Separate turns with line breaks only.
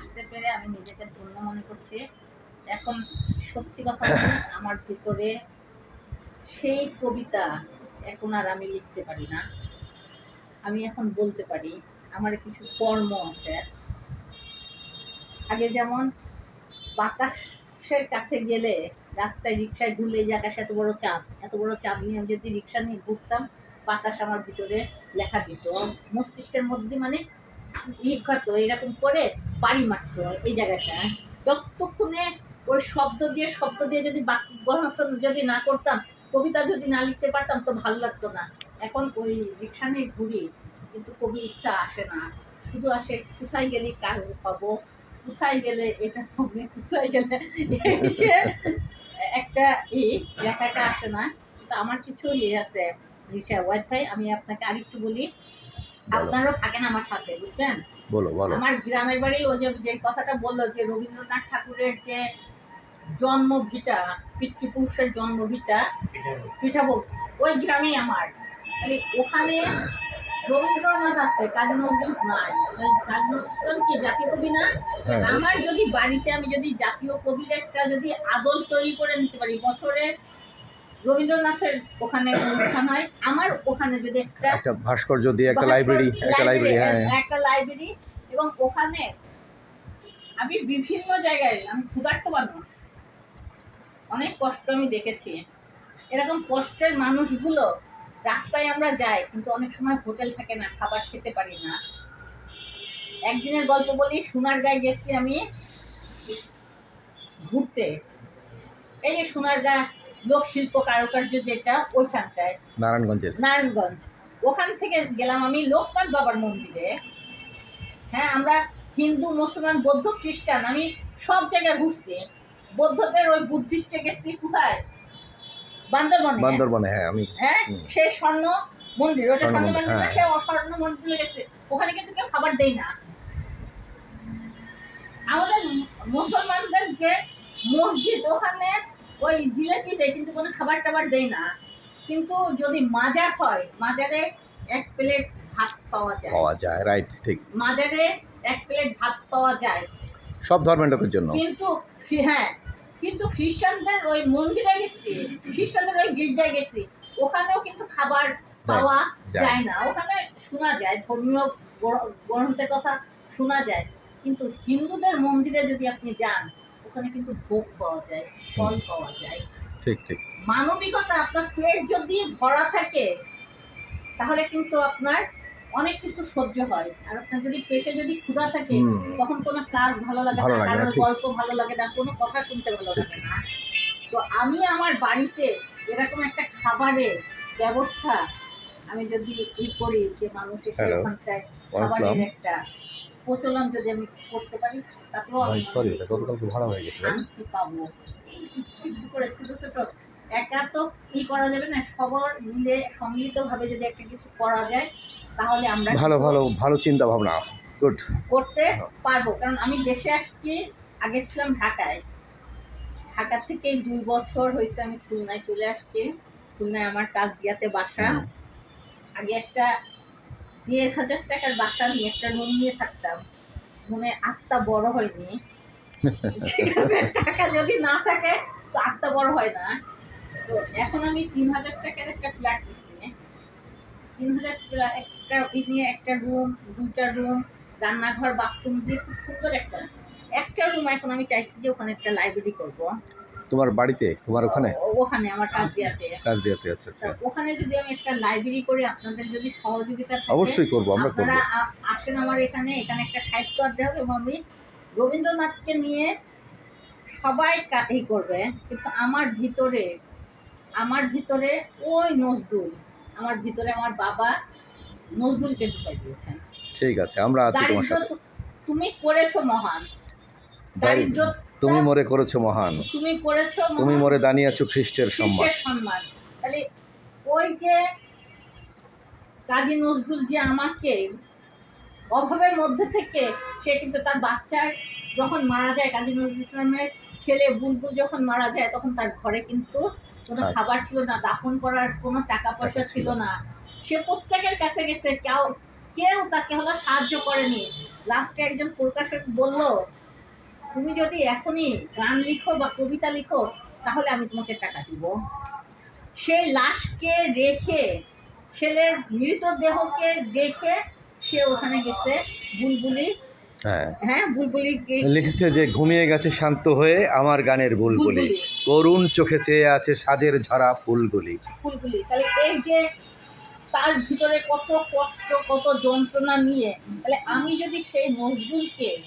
আসতে পেরে আমি নিজেকে ধন্য মনে করছি। এখন সত্যি কথা আমার ভিতরে সেই কবিতা এখন আর আমি লিখতে পারি না। আমি এখন বলতে পারি আমার কিছু কর্ম আছে। আগে যেমন বাতাসের কাছে গেলে রাস্তায় রিক্সায় ঘুরলে যে আকাশে এত বড় চাঁদ এত বড় চাঁদ নিয়ে আমি যদি রিক্সা নিয়ে ঘুরতাম বাতাস আমার ভিতরে লেখা দিত। মস্তিষ্কের মধ্যে মানে ই এরকম করে বাড়ি মারতো এই জায়গাটা। যতক্ষণে ওই শব্দ দিয়ে শব্দ দিয়ে যদি বাক্য গঠন যদি না করতাম, কবিতা যদি না লিখতে পারতাম, তো ভালো লাগতো না। এখন ওই রিক্সা নিয়ে ঘুরি, কিন্তু কবিতা আসে না। শুধু আসে, কোথায় গেলে কাজ পাবো কোথায় গেলে এটা হবে? কোথায় গেলে একটা ই, লেখাটা আসে না। কিন্তু আমার কিছু ইয়ে আছে রিক্সা ওয়াইফাই আমি আপনাকে আরেকটু বলি। আপনারও থাকেন আমার সাথে বুঝছেন?
বলো বলো।
আমার গ্রামের বাড়ি ও যে কথাটা বলল যে রবীন্দ্রনাথ ঠাকুরের যে জন্মভিটা পিতৃপুরুষের জন্মভিটা পিঠাভোগ ওই গ্রামেই আমার। তাহলে ওখানে রবীন্দ্রনাথ আছে কাজী নজরুল নাই। ওই কাজী নজরুল কি জাতীয় কবি না?
হ্যাঁ।
আমার যদি বাড়িতে আমি যদি জাতীয় কবির একটা যদি আদল তৈরি করে নিতে পারি বছরে রবীন্দ্রনাথের ওখানে অনুষ্ঠান হয়। আমার ওখানে যদি একটা
একটা ভাস্কর্য দিয়ে একটা লাইব্রেরি একটা লাইব্রেরি হ্যাঁ।
একটা লাইব্রেরি এবং ওখানে আমি বিভিন্ন জায়গায় আমি ক্ষুধার্ত মানুষ। অনেক কষ্ট আমি দেখেছি। এরকম কষ্টের মানুষগুলো রাস্তায় আমরা যাই কিন্তু অনেক সময় হোটেল থাকে না খাবার খেতে পারি না। একদিনের গল্প বলি সোনারগাঁয় গেছি আমি ঘুরতে। এই যে সোনারগাঁ লোকশিল্প কারুকার্য যেটা ওইখানটায়।
নারায়ণগঞ্জের।
নারায়ণগঞ্জ। ওখান থেকে গেলাম আমি লোকনাথ বাবার মন্দিরে। হ্যাঁ আমরা হিন্দু মুসলমান বৌদ্ধ খ্রিস্টান আমি সব জায়গায় ঘুরছি। বৌদ্ধদের ওই বুদ্ধিস্টে গেছি কোথায়? বান্দরবনে।
বান্দরবনে হ্যাঁ আমি
হ্যাঁ স্বর্ণ মন্দির ওটা
স্বর্ণ মন্দির,
না,
হ্যাঁ।
সে অস্বর্ণ মন্দিরে গেছে। ওখানে কিন্তু কেউ খাবার দেয় না। আমাদের মুসলমানদের যে মসজিদ ওখানে ওই জিলেপি দেয় কিন্তু কোনো খাবার টাবার দেয় না। কিন্তু যদি মাজার হয় মাজারে এক প্লেট ভাত পাওয়া যায়।
পাওয়া যায় রাইট ঠিক।
মাজারে এক প্লেট ভাত পাওয়া যায়।
সব ধর্মের লোকের জন্য।
কিন্তু হ্যাঁ কিন্তু খ্রিস্টানদের ওই মন্দিরে গেছি খ্রিস্টানদের ওই গির্জায় গেছি ওখানেও কিন্তু খাবার পাওয়া
যায়।
না। ওখানে শোনা যায় ধর্মীয় গ্র- গ্রন্থের কথা শোনা যায়। কিন্তু হিন্দুদের মন্দিরে যদি আপনি যান ওখানে কিন্তু ভোগ পাওয়া যায় ফল পাওয়া যায়।
ঠিক ঠিক।
মানবিকতা আপনার পেট যদি ভরা থাকে তাহলে কিন্তু আপনার অনেক কিছু সহ্য হয়। আর আপনার যদি পেটে যদি ক্ষুধা থাকে তখন কোনো কাজ ভালো লাগে না কারোর গল্প ভালো লাগে না কোনো কথা শুনতে ভালো লাগে না। তো আমি আমার বাড়িতে এরকম একটা খাবারের ব্যবস্থা আমি যদি ই করি যে মানুষ এসে ওখানটায় খাবারের একটা প্রচলন যদি আমি করতে পারি তাতেও আমি
সরি এটা গতকালকে ভাড়া হয়ে
শান্তি পাবো। এই একটু একটু করে ছোট ছোট একা তো ই করা যাবে না সবার মিলে সম্মিলিতভাবে যদি একটা কিছু করা যায় তাহলে আমরা
ভালো ভালো ভালো চিন্তা ভাবনা গুড
করতে পারব। কারণ আমি দেশে আসছি আগে ছিলাম ঢাকায়। ঢাকা থেকে দুই বছর হয়েছে আমি খুলনায় চলে আসছি। খুলনায় আমার কাজ দিয়াতে বাসা। আগে একটা দেড় হাজার টাকার বাসা নিয়ে একটা রুম নিয়ে থাকতাম। মনে আত্মা বড় হয়নি। টাকা যদি না থাকে, তো আত্মা বড় হয় না। তো এখন আমি তিন হাজার টাকার একটা ফ্ল্যাট নিচ্ছি তিন হাজার একটা নিয়ে একটা রুম, দুইটা রুম, রান্নাঘর, বাথরুম দিয়ে খুব সুন্দর একটা। একটা রুম এখন আমি চাইছি যে ওখানে একটা লাইব্রেরি করব।
তোমার বাড়িতে? তোমার ওখানে?
ওখানে আমার কাজ দিয়াতে।
কাজ দিতে আচ্ছা আচ্ছা।
ওখানে যদি আমি একটা লাইব্রেরি করি আপনাদের যদি সহযোগিতা
অবশ্যই করব আমরা করব।
আসেন আমার এখানে এখানে একটা সাহিত্য আড্ডা হবে এবং আমি রবীন্দ্রনাথকে নিয়ে সবাই কা- করবে কিন্তু আমার ভিতরে আমার ভিতরে ওই নজরুল আমার ভিতরে আমার বাবা নজরুলকে ঢুকাই দিয়েছেন।
ঠিক আছে আমরা আছি তোমার সাথে।
তুমি করেছ মহান।
দারিদ্র তুমি মরে করেছ মহান।
তুমি করেছ
তুমি। মরে দাঁড়িয়েছো খ্রিস্টের সম্মান।
সম্মান। তাহলে ওই যে কাজী নজরুল যে আমাকে অভাবের মধ্যে থেকে সে কিন্তু তার বাচ্চার যখন মারা যায় কাজী নজরুল ইসলামের ছেলে বুলবুল যখন মারা যায় তখন তার ঘরে কিন্তু কোনো
আচ্ছা।
খাবার ছিল না দাফন করার কোনো টাকা পয়সা
ছিল
ছিল। না। সে প্রত্যেকের কাছে গেছে কেউ কেউ তাকে হলো সাহায্য করেনি। লাস্টে একজন প্রকাশক বলল তুমি যদি এখনই গান লিখো বা কবিতা লিখো তাহলে আমি তোমাকে টাকা দিব। সেই লাশকে রেখে ছেলের মৃতদেহকে দেখে সে ওখানে গেছে বুলবুলি।
হ্যাঁ।
হ্যাঁ বুলবুলি
লিখেছে যে ঘুমিয়ে গেছে শান্ত হয়ে আমার গানের বুলবুলি।
বুলবুলি।
করুণ চোখে চেয়ে আছে সাজের ঝরা ফুলগুলি।
ফুলগুলি। তাহলে এই যে তার ভিতরে কত কষ্ট কত যন্ত্রণা নিয়ে তাহলে আমি যদি সেই নজরুলকে